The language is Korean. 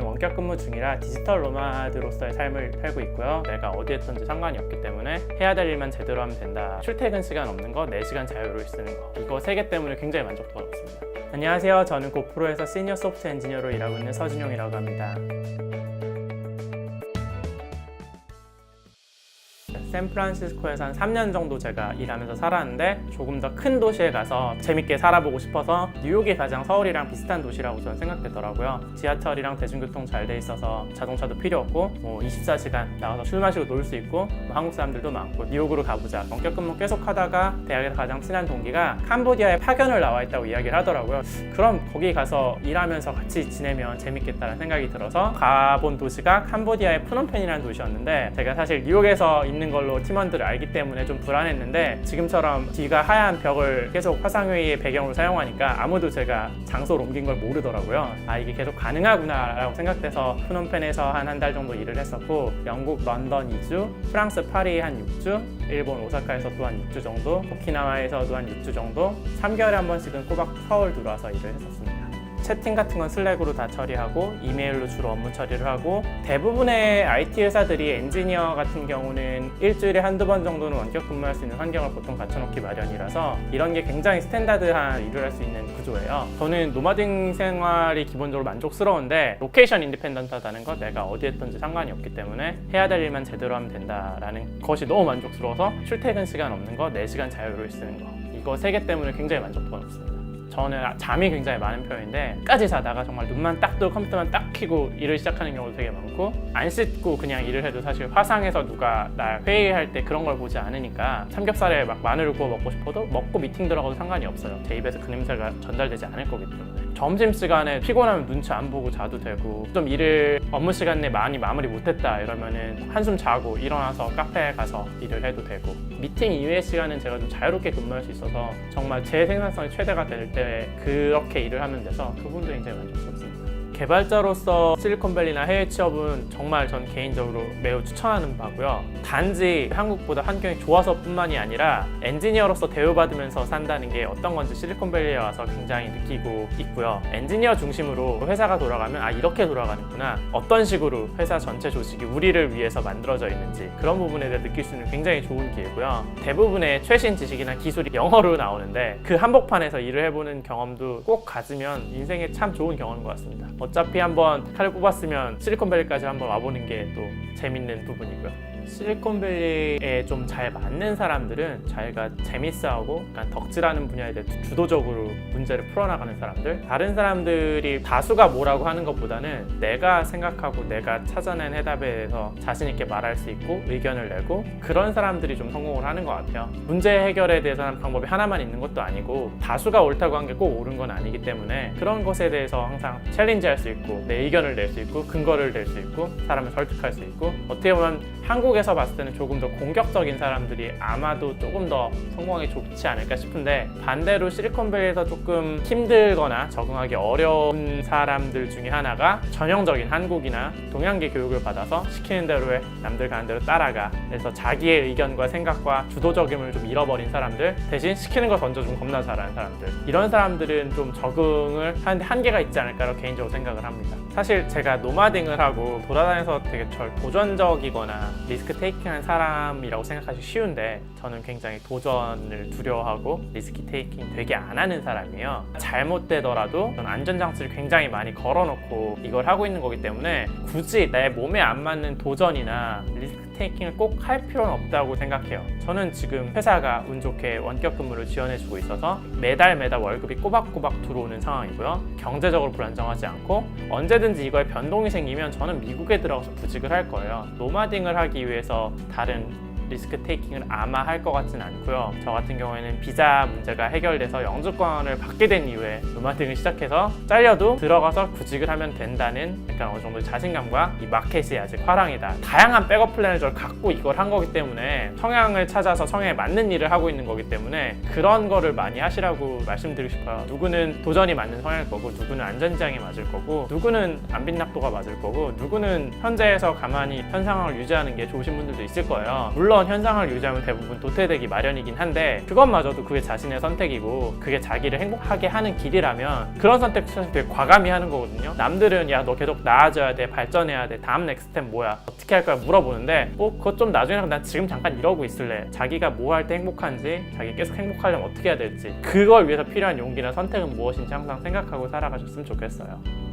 원격 근무 중이라 디지털 노마드로서의 삶을 살고 있고요. 내가 어디에 있든지 상관이 없기 때문에 해야 될 일만 제대로 하면 된다. 출퇴근 시간 없는 거, 4시간 자유를 쓰는 거. 이거 세 개 때문에 굉장히 만족도가 높습니다. 안녕하세요. 저는 고프로에서 시니어 소프트 엔지니어로 일하고 있는 서준용이라고 합니다. 샌프란시스코에서 한 3년 정도 제가 일하면서 살았는데 조금 더 큰 도시에 가서 재밌게 살아보고 싶어서 뉴욕이 가장 서울이랑 비슷한 도시라고 저는 생각되더라고요. 지하철이랑 대중교통 잘 돼 있어서 자동차도 필요 없고 뭐 24시간 나가서 술 마시고 놀 수 있고 뭐 한국 사람들도 많고 뉴욕으로 가보자. 원격 근무 계속 하다가 대학에서 가장 친한 동기가 캄보디아에 파견을 나와 있다고 이야기를 하더라고요. 그럼 거기 가서 일하면서 같이 지내면 재밌겠다는 생각이 들어서 가본 도시가 캄보디아의 푸놈펜이라는 도시였는데 제가 사실 뉴욕에서 있는 걸로 팀원들을 알기 때문에 좀 불안했는데 지금처럼 뒤가 하얀 벽을 계속 화상회의의 배경으로 사용하니까 아무도 제가 장소를 옮긴 걸 모르더라고요. 아 이게 계속 가능하구나라고 생각돼서 푸놈펜에서 한 한 달 정도 일을 했었고 영국 런던 2주, 프랑스 파리 한 6주, 일본 오사카에서 또 한 6주 정도, 오키나와에서도 한 6주 정도, 3개월에 한 번씩은 꼬박 서울 들어와서 일을 했었습니다. 채팅 같은 건 슬랙으로 다 처리하고 이메일로 주로 업무 처리를 하고 대부분의 IT 회사들이 엔지니어 같은 경우는 일주일에 한두 번 정도는 원격 근무할 수 있는 환경을 보통 갖춰놓기 마련이라서 이런 게 굉장히 스탠다드한 일을 할 수 있는 구조예요. 저는 노마딩 생활이 기본적으로 만족스러운데 로케이션 인디펜던트하다는 것 내가 어디에 있든지 상관이 없기 때문에 해야 될 일만 제대로 하면 된다라는 것이 너무 만족스러워서 출퇴근 시간 없는 거 4시간 자유를 쓰는 거 이거 세 개 때문에 굉장히 만족도가 높습니다. 저는 잠이 굉장히 많은 편인데 끝까지 자다가 정말 눈만 딱 뜨고 컴퓨터만 딱 켜고 일을 시작하는 경우도 되게 많고 안 씻고 그냥 일을 해도 사실 화상에서 누가 나 회의할 때 그런 걸 보지 않으니까 삼겹살에 막 마늘을 구워 먹고 싶어도 먹고 미팅 들어가도 상관이 없어요. 제 입에서 그 냄새가 전달되지 않을 거기 때문에 점심시간에 피곤하면 눈치 안 보고 자도 되고 좀 일을 업무 시간 내에 많이 마무리 못했다 이러면은 한숨 자고 일어나서 카페에 가서 일을 해도 되고 미팅 이외의 시간은 제가 좀 자유롭게 근무할 수 있어서 정말 제 생산성이 최대가 될 때 그렇게 일을 하면 돼서 그 부분도 굉장히 만족스럽습니다. 개발자로서 실리콘밸리나 해외 취업은 정말 전 개인적으로 매우 추천하는 바고요. 단지 한국보다 환경이 좋아서 뿐만이 아니라 엔지니어로서 대우받으면서 산다는 게 어떤 건지 실리콘밸리에 와서 굉장히 느끼고 있고요. 엔지니어 중심으로 회사가 돌아가면 아 이렇게 돌아가는구나. 어떤 식으로 회사 전체 조직이 우리를 위해서 만들어져 있는지 그런 부분에 대해 느낄 수 있는 굉장히 좋은 기회고요. 대부분의 최신 지식이나 기술이 영어로 나오는데 그 한복판에서 일을 해보는 경험도 꼭 가지면 인생에 참 좋은 경험인 것 같습니다. 어차피 한번 칼을 뽑았으면 실리콘밸리까지 한번 와보는 게 또 재밌는 부분이고요. 실리콘밸리에 좀 잘 맞는 사람들은 자기가 재밌어하고 약간 덕질하는 분야에 대해 주도적으로 문제를 풀어나가는 사람들. 다른 사람들이 다수가 뭐라고 하는 것보다는 내가 생각하고 내가 찾아낸 해답에 대해서 자신 있게 말할 수 있고 의견을 내고 그런 사람들이 좀 성공을 하는 것 같아요. 문제 해결에 대해서는 방법이 하나만 있는 것도 아니고 다수가 옳다고 한 게 꼭 옳은 건 아니기 때문에 그런 것에 대해서 항상 챌린지할 수 있고 내 의견을 낼 수 있고 근거를 낼 수 있고 사람을 설득할 수 있고 어떻게 보면 한국 에서 봤을 때는 조금 더 공격적인 사람들이 아마도 조금 더 성공하기 좋지 않을까 싶은데 반대로 실리콘밸리에서 조금 힘들거나 적응하기 어려운 사람들 중에 하나가 전형적인 한국이나 동양계 교육을 받아서 시키는 대로 해 남들 가는 대로 따라가 그래서 자기의 의견과 생각과 주도적임을 좀 잃어버린 사람들 대신 시키는 거 던져주면 겁나 잘하는 사람들. 이런 사람들은 좀 적응을 하는데 한계가 있지 않을까라고 개인적으로 생각을 합니다 사실 제가 노마딩을 하고 돌아다녀서 되게 절 도전적이거나 리스크 테이킹한 사람이라고 생각하기 쉬운데 저는 굉장히 도전을 두려워하고 리스크 테이킹 되게 안 하는 사람이에요. 잘못되더라도 저는 안전장치를 굉장히 많이 걸어놓고 이걸 하고 있는 거기 때문에 굳이 내 몸에 안 맞는 도전이나 리스크 테이킹을 꼭 할 필요는 없다고 생각해요. 저는 지금 회사가 운 좋게 원격 근무를 지원해주고 있어서 매달 매달 월급이 꼬박꼬박 들어오는 상황이고요. 경제적으로 불안정하지 않고 언제든지 이거에 변동이 생기면 저는 미국에 들어가서 구직을 할 거예요. 노마딩을 하기 위해서 다른 리스크 테이킹을 아마 할 것 같지는 않고요. 저 같은 경우에는 비자 문제가 해결돼서 영주권을 받게 된 이후에 노마딩을 시작해서 잘려도 들어가서 구직을 하면 된다는 약간 어느 정도 자신감과 이 마켓이 아직 화랑이다. 다양한 백업 플랜을 저 갖고 이걸 한 거기 때문에 성향을 찾아서 성향에 맞는 일을 하고 있는 거기 때문에 그런 거를 많이 하시라고 말씀드리고 싶어요. 누구는 도전이 맞는 성향일 거고 누구는 안전지향이 맞을 거고 누구는 안빈낙도가 맞을 거고 누구는 현재에서 가만히 현 상황을 유지하는 게 좋으신 분들도 있을 거예요. 물론 이런 현상을 유지하면 대부분 도태되기 마련이긴 한데 그것마저도 그게 자신의 선택이고 그게 자기를 행복하게 하는 길이라면 그런 선택 사실 되게 과감히 하는 거거든요. 남들은 야 너 계속 나아져야 돼, 발전해야 돼, 다음 넥스텝 뭐야, 어떻게 할 거야 물어보는데 뭐 그것 좀 나중에 난 지금 잠깐 이러고 있을래. 자기가 뭐 할 때 행복한지, 자기 계속 행복하려면 어떻게 해야 될지 그걸 위해서 필요한 용기나 선택은 무엇인지 항상 생각하고 살아가셨으면 좋겠어요.